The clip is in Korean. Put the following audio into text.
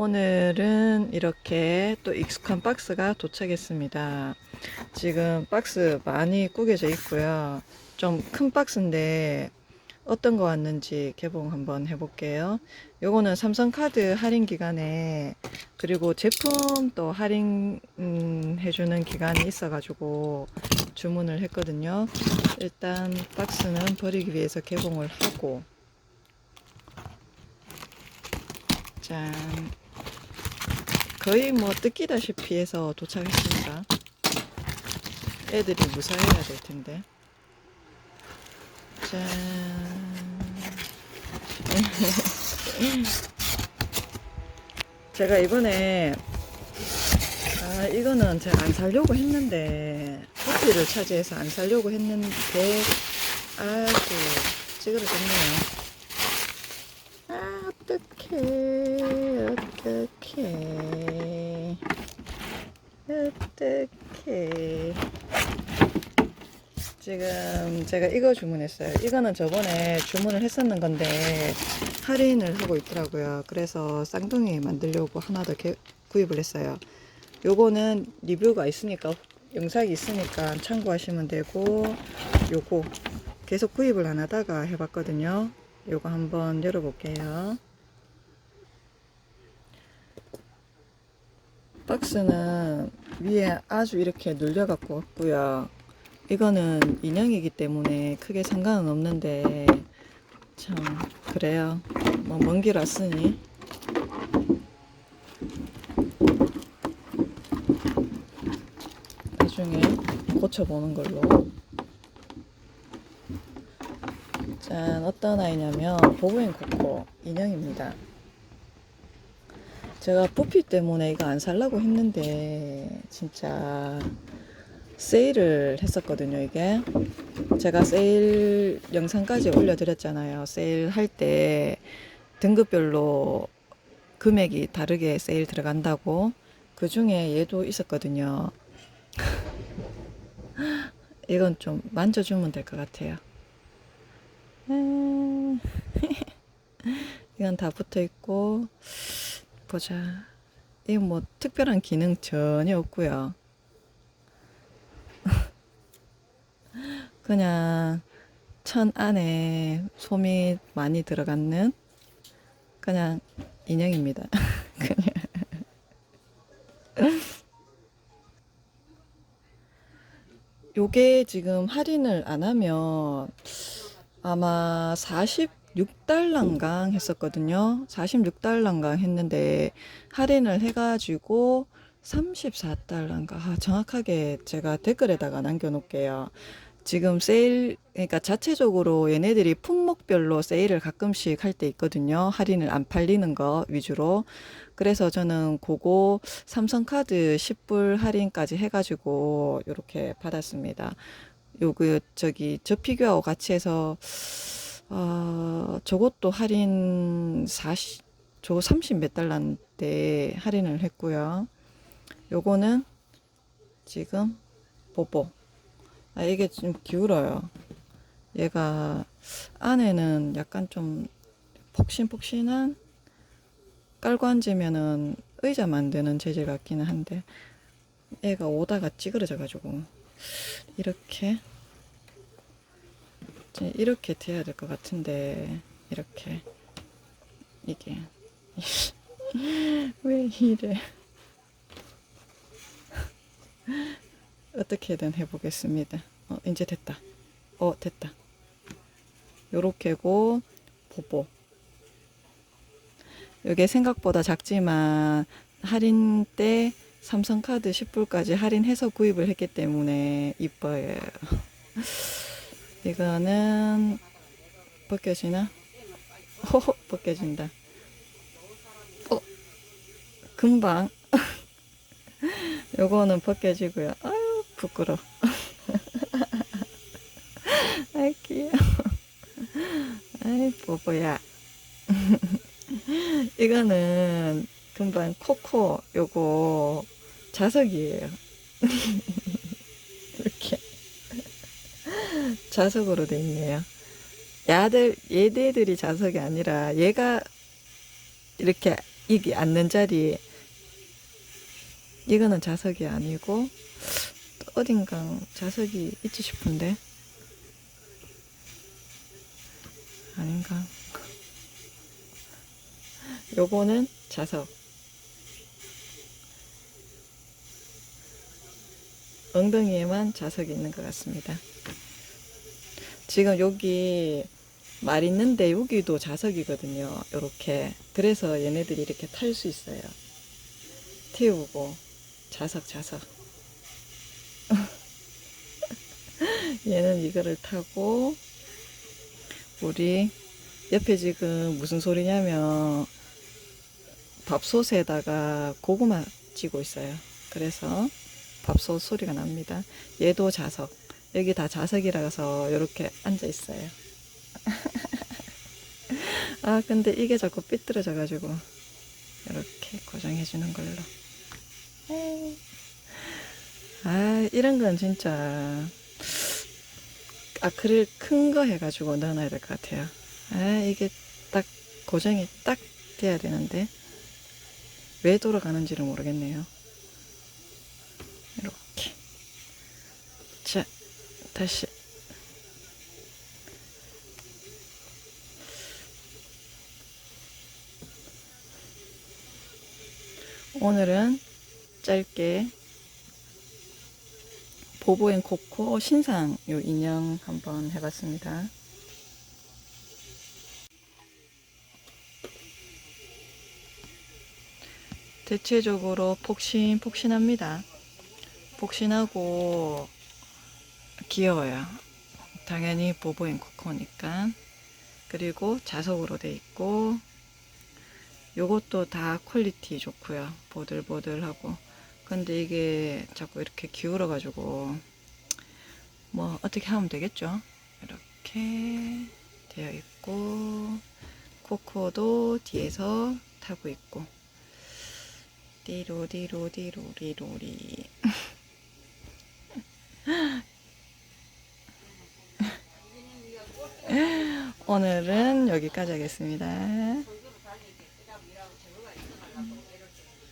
오늘은 이렇게 또 익숙한 박스가 도착했습니다. 지금 박스 많이 구겨져 있고요. 좀 큰 박스인데 어떤 거 왔는지 개봉 한번 해볼게요. 요거는 삼성카드 할인 기간에 그리고 제품 또 할인 음, 해주는 기간이 있어가지고 주문을 했거든요. 일단 박스는 버리기 위해서 개봉을 하고 짠 거의 뭐 뜯기다시피 해서 도착했습니다. 애들이 무사해야 될 텐데. 짠. 제가 이번에 아 이거는 제가 안 살려고 했는데 커피를 차지해서 안 살려고 했는데 아이고 찌그러졌네요. 아 어떡해 어떡해 어떡해 지금 제가 이거 주문했어요. 이거는 저번에 주문을 했었는 건데 할인을 하고 있더라고요. 그래서 쌍둥이 만들려고 하나 더 개- 구입을 했어요. 요거는 리뷰가 있으니까 영상이 있으니까 참고하시면 되고 요거 계속 구입을 안 하다가 해봤거든요. 요거 한번 열어볼게요. 박스는 위에 아주 이렇게 눌려 갖고 왔고요. 이거는 인형이기 때문에 크게 상관은 없는데 참 그래요. 뭐 먼 길 왔으니 나중에 고쳐보는 걸로. 짠 어떤 아이냐면 보부인 코코 인형입니다. 제가 부피 때문에 이거 안 살라고 했는데 진짜 세일을 했었거든요 이게. 제가 세일 영상까지 올려드렸잖아요. 세일 할 때 등급별로 금액이 다르게 세일 들어간다고. 그 중에 얘도 있었거든요. 이건 좀 만져주면 될 것 같아요. 음, 이건 다 붙어 있고 보자 이거 뭐 특별한 기능 전혀 없고요. 그냥 천 안에 솜이 많이 들어갔는 그냥 인형입니다. 그냥. 요게 지금 할인을 안 하면 아마 46달러인가 했었거든요. 46달러인가 했는데 할인을 해가지고 34달러인가 아, 정확하게 제가 댓글에다가 남겨놓을게요. 지금 세일 그러니까 자체적으로 얘네들이 품목별로 세일을 가끔씩 할 때 있거든요. 할인을 안 팔리는 거 위주로. 그래서 저는 그거 삼성카드 10불 할인까지 해가지고 이렇게 받았습니다. 요그 저기 저 피규어하고 같이 해서 어 저것도 할인 40 저거 30 몇 달러인데 할인을 했고요. 요거는 지금 뽀뽀. 아, 이게 좀 기울어요. 얘가 안에는 약간 좀 폭신폭신한 깔고 앉으면은 의자 만드는 재질 같기는 한데 얘가 오다가 찌그러져 가지고 이렇게 이제 이렇게 돼야 될 것 같은데 이렇게 이게 왜 이래 어떻게든 해보겠습니다. 어, 이제 됐다. 어, 됐다. 요렇게고, 보보. 이게 생각보다 작지만, 할인 때 삼성카드 10불까지 할인해서 구입을 했기 때문에 이뻐요. 이거는, 벗겨지나? 호호, 벗겨진다. 어, 금방. 요거는 벗겨지고요. 아유, 부끄러. 아이 귀여워. 아이 뽀뽀야. 이거는 금방 코코 요거 자석이에요. 이렇게 자석으로 돼 있네요. 야들 얘네들이 자석이 아니라 얘가 이렇게 이게 앉는 자리. 이거는 자석이 아니고 또 어딘가 자석이 있지 싶은데. 아닌가? 요거는 자석. 엉덩이에만 자석이 있는 것 같습니다 지금 여기 말 있는데 여기도 자석이거든요. 요렇게. 그래서 얘네들이 이렇게 탈 수 있어요. 태우고 자석 자석. 얘는 이거를 타고 우리 옆에 지금 무슨 소리냐면 밥솥에다가 고구마 찌고 있어요. 그래서 밥솥 소리가 납니다. 얘도 자석. 여기 다 자석이라서 이렇게 앉아 있어요. 아, 근데 이게 자꾸 삐뚤어져 가지고 이렇게 고정해 주는 걸로. 아, 이런 건 진짜 아크릴 큰 거 해가지고 넣어놔야 될 것 같아요. 아, 이게 딱 고정이 딱 돼야 되는데 왜 돌아가는지를 모르겠네요. 이렇게. 자, 다시. 오늘은 짧게 보보앤 코코 신상 요 인형 한번 해봤습니다. 대체적으로 폭신 폭신합니다. 폭신하고 귀여워요. 당연히 보보앤 코코니까. 그리고 자석으로 돼 있고 요것도 다 퀄리티 좋고요. 보들보들하고. 근데 이게 자꾸 이렇게 기울어 가지고 뭐 어떻게 하면 되겠죠? 이렇게 되어 있고 코코도 뒤에서 타고 있고 띠로디로디로리로리 오늘은 여기까지 하겠습니다.